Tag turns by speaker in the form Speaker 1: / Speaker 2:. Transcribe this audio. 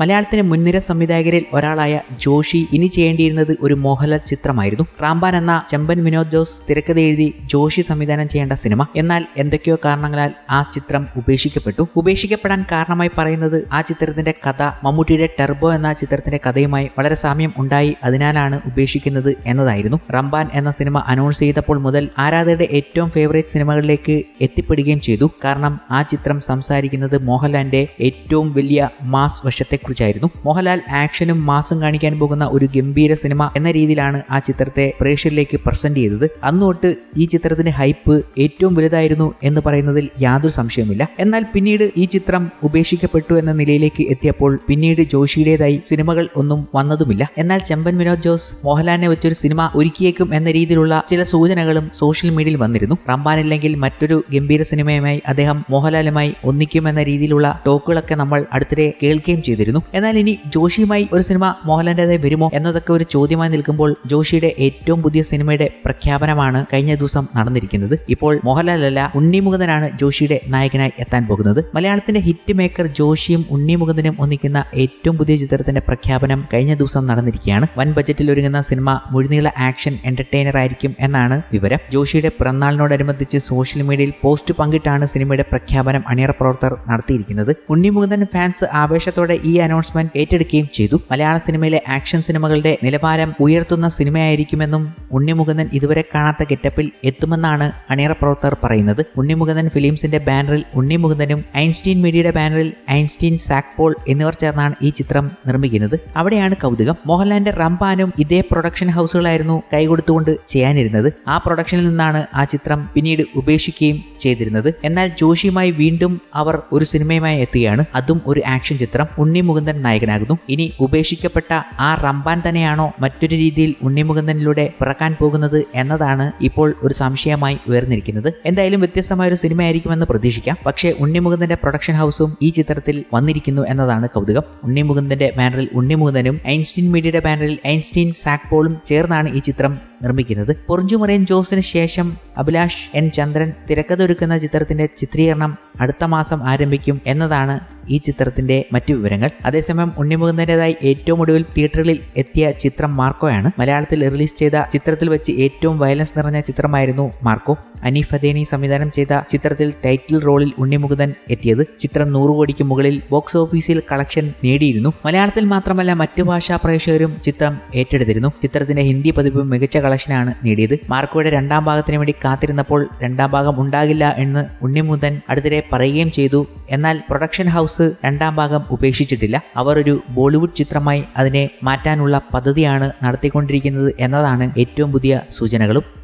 Speaker 1: മലയാളത്തിലെ മുൻനിര സംവിധായകരിൽ ഒരാളായ ജോഷി ഇനി ചെയ്യേണ്ടിയിരുന്നത് ഒരു മോഹൻലാൽ ചിത്രമായിരുന്നു. റാംബാൻ എന്ന ചെമ്പൻ വിനോദ് ജോസ് തിരക്കഥ എഴുതി ജോഷി സംവിധാനം ചെയ്യേണ്ട സിനിമ. എന്നാൽ എന്തൊക്കെയോ കാരണങ്ങളാൽ ആ ചിത്രം ഉപേക്ഷിക്കപ്പെട്ടു. ഉപേക്ഷിക്കപ്പെടാൻ കാരണമായി പറയുന്നത് ആ ചിത്രത്തിന്റെ കഥ മമ്മൂട്ടിയുടെ ടെർബോ എന്ന ചിത്രത്തിന്റെ കഥയുമായി വളരെ സാമ്യം ഉണ്ടായി അതിനാലാണ് ഉപേക്ഷിക്കുന്നത് എന്നതായിരുന്നു. റംബാൻ എന്ന സിനിമ അനൗൺസ് ചെയ്തപ്പോൾ മുതൽ ആരാധകരുടെ ഏറ്റവും ഫേവറേറ്റ് സിനിമകളിലേക്ക് എത്തിപ്പെടുകയും ചെയ്തു. കാരണം ആ ചിത്രം സംസാരിക്കുന്നത് മോഹൻലാലിന്റെ ഏറ്റവും വലിയ മാസ് വശത്തെക്കുറിച്ചായിരുന്നു മോഹൻലാൽ ആക്ഷനും മാസും കാണിക്കാൻ പോകുന്ന ഒരു ഗംഭീര സിനിമ എന്ന രീതിയിലാണ് ആ ചിത്രത്തെ പ്രേക്ഷകരിലേക്ക് പ്രസന്റ് ചെയ്തത്. അന്ന് തൊട്ട് ഈ ചിത്രത്തിന്റെ ഹൈപ്പ് ഏറ്റവും വലുതായിരുന്നു എന്ന് പറയുന്നതിൽ യാതൊരു സംശയവുമില്ല. എന്നാൽ പിന്നീട് ഈ ചിത്രം ഉപേക്ഷിക്കപ്പെട്ടു എന്ന നിലയിലേക്ക് എത്തിയപ്പോൾ പിന്നീട് ജോഷിയുടേതായി സിനിമകൾ ഒന്നും വന്നതുമില്ല. എന്നാൽ ചെമ്പൻ വിനോദ് ജോസ് മോഹൻലാലിനെ വെച്ചൊരു സിനിമ ഒരുക്കിയേക്കും എന്ന രീതിയിലുള്ള ചില സൂചനകളും സോഷ്യൽ മീഡിയയിൽ വന്നിരുന്നു. റംബാനില്ലെങ്കിൽ മറ്റൊരു ഗംഭീര സിനിമയുമായി അദ്ദേഹം മോഹൻലാലുമായി ഒന്നിക്കുമെന്ന രീതിയിലുള്ള ടോക്കുകളൊക്കെ നമ്മൾ അടുത്തിടെ കേൾക്കുകയും ചെയ്തിരുന്നു. എന്നാൽ ഇനി ജോഷിയുമായി ഒരു സിനിമ മോഹൻലാലിന്റെതായി വരുമോ എന്നതൊക്കെ ഒരു ചോദ്യമായി നിൽക്കുമ്പോൾ ജോഷിയുടെ ഏറ്റവും പുതിയ സിനിമയുടെ പ്രഖ്യാപനമാണ് കഴിഞ്ഞ ദിവസം നടന്നിരിക്കുന്നത്. ഇപ്പോൾ മോഹൻലാലല്ല ഉണ്ണിമുകുന്ദനാണ് ജോഷിയുടെ നായകനായി എത്താൻ പോകുന്നത്. മലയാളത്തിന്റെ ഹിറ്റ് മേക്കർ ജോഷിയും ഉണ്ണിമുകുന്ദനും ഒന്നിക്കുന്ന ഏറ്റവും പുതിയ ചിത്രത്തിന്റെ പ്രഖ്യാപനം കഴിഞ്ഞ ദിവസം നടന്നിരിക്കുകയാണ്. വൻ ബജറ്റിൽ ഒരുങ്ങുന്ന സിനിമ മുഴുനീള ആക്ഷൻ എന്റർടൈനർ ആയിരിക്കും എന്നാണ് വിവരം. ജോഷിയുടെ പിറന്നാളിനോടനുബന്ധിച്ച് സോഷ്യൽ മീഡിയയിൽ പോസ്റ്റ് പങ്കിട്ടാണ് സിനിമയുടെ പ്രഖ്യാപനം അണിയറ പ്രവർത്തകർ നടത്തിയിരിക്കുന്നത്. ഉണ്ണിമുകുന്ദൻ ഫാൻസ് ആവേശത്തോടെ ഈ അനൗൺസ്മെന്റ് ഏറ്റെടുക്കുകയും ചെയ്തു. മലയാള സിനിമയിലെ ആക്ഷൻ സിനിമകളുടെ നിലവാരം ഉയർത്തുന്ന സിനിമയായിരിക്കുമെന്നും ഉണ്ണിമുകുന്ദൻ ഇതുവരെ കാണാത്ത ഗെറ്റപ്പിൽ എത്തുമെന്നാണ് അണിയറ പ്രവർത്തകർ പറയുന്നത്. ഉണ്ണിമുകുന്ദൻ ഫിലിംസിന്റെ ബാനറിൽ ഉണ്ണിമുകുന്ദനും ഐൻസ്റ്റീൻ മീഡിയയുടെ ബാനറിൽ ഐൻസ്റ്റീൻ സാക്പോൾ എന്നിവർ ചേർന്നാണ് ഈ ചിത്രം നിർമ്മിക്കുന്നത്. അവിടെയാണ് കൗതുകം. മോഹൻലാലിന്റെ റംപാനും ഇതേ പ്രൊഡക്ഷൻ ഹൗസുകളായിരുന്നു കൈകൊടുത്തുകൊണ്ട് ചെയ്യാനിരുന്നത്. ആ പ്രൊഡക്ഷനിൽ നിന്നാണ് ആ ചിത്രം പിന്നീട് ഉപേക്ഷിക്കുകയും ചെയ്തിരുന്നത്. എന്നാൽ ജോഷിയുമായി വീണ്ടും അവർ ഒരു സിനിമയുമായി എത്തുകയാണ്. അതും ഒരു ആക്ഷൻ ചിത്രം. ഉണ്ണി മുകുന്ദൻ നായകനാകുന്നു. ഇനി ഉപേക്ഷിക്കപ്പെട്ട ആ റംബാൻ തന്നെയാണോ മറ്റൊരു രീതിയിൽ ഉണ്ണിമുകുന്ദനിലൂടെ പിറക്കാൻ പോകുന്നത് എന്നതാണ് ഇപ്പോൾ ഒരു സംശയമായി ഉയർന്നിരിക്കുന്നത്. എന്തായാലും വ്യത്യസ്തമായ ഒരു സിനിമയായിരിക്കുമെന്ന് പ്രതീക്ഷിക്കാം. പക്ഷേ ഉണ്ണിമുകുന്ദന്റെ പ്രൊഡക്ഷൻ ഹൗസും ഈ ചിത്രത്തിൽ വന്നിരിക്കുന്നു എന്നതാണ് കൗതുകം. ഉണ്ണിമുകുന്ദന്റെ ബാനറിൽ ഉണ്ണിമുകുന്ദനും ഐൻസ്റ്റീൻ മീഡിയയുടെ ബാനറിൽ ഐൻസ്റ്റീൻ സാക്പോളും ചേർന്നാണ് ഈ ചിത്രം നിർമ്മിക്കുന്നത്. പൊറിഞ്ചുമറിയൻ ജോസിന് ശേഷം അഭിലാഷ് എൻ ചന്ദ്രൻ തിരക്കഥ ഒരുക്കുന്ന ചിത്രത്തിന്റെ ചിത്രീകരണം അടുത്ത മാസം ആരംഭിക്കും എന്നതാണ് ഈ ചിത്രത്തിന്റെ മറ്റു വിവരങ്ങൾ. അതേസമയം ഉണ്ണിമുകുന്ദന്റെതായി ഏറ്റവും ഒടുവിൽ തിയേറ്ററുകളിൽ എത്തിയ ചിത്രം മാർക്കോയാണ്. മലയാളത്തിൽ റിലീസ് ചെയ്ത ചിത്രത്തിൽ വെച്ച് ഏറ്റവും വയലൻസ് നിറഞ്ഞ ചിത്രമായിരുന്നു മാർക്കോ. അനീഫ് അദേനി സംവിധാനം ചെയ്ത ചിത്രത്തിൽ ടൈറ്റിൽ റോളിൽ ഉണ്ണിമുകുന്ദൻ എത്തിയത് ചിത്രം നൂറ് കോടിക്ക് മുകളിൽ ബോക്സ് ഓഫീസിൽ കളക്ഷൻ നേടിയിരുന്നു. മലയാളത്തിൽ മാത്രമല്ല മറ്റു ഭാഷാ പ്രേക്ഷകരും ചിത്രം ഏറ്റെടുത്തിരുന്നു. ചിത്രത്തിന്റെ ഹിന്ദി പതിപ്പ് മികച്ച കളക്ഷനാണ് നേടിയത്. മാർക്കോയുടെ രണ്ടാം ഭാഗത്തിന് വേണ്ടി കാത്തിരുന്നപ്പോൾ രണ്ടാം ഭാഗം ഉണ്ടാകില്ല എന്ന് ഉണ്ണിമുകുന്ദൻ അടുത്തിടെ പറയുകയും ചെയ്തു. എന്നാൽ പ്രൊഡക്ഷൻ രണ്ടാം ഭാഗം ഉപേക്ഷിച്ചിട്ടില്ല. അവർ ഒരു ബോളിവുഡ് ചിത്രമായി അതിനെ മാറ്റാനുള്ള പദ്ധതിയാണ് നടത്തിക്കൊണ്ടിരിക്കുന്നത് എന്നതാണ് ഏറ്റവും പുതിയ സൂചനകളും.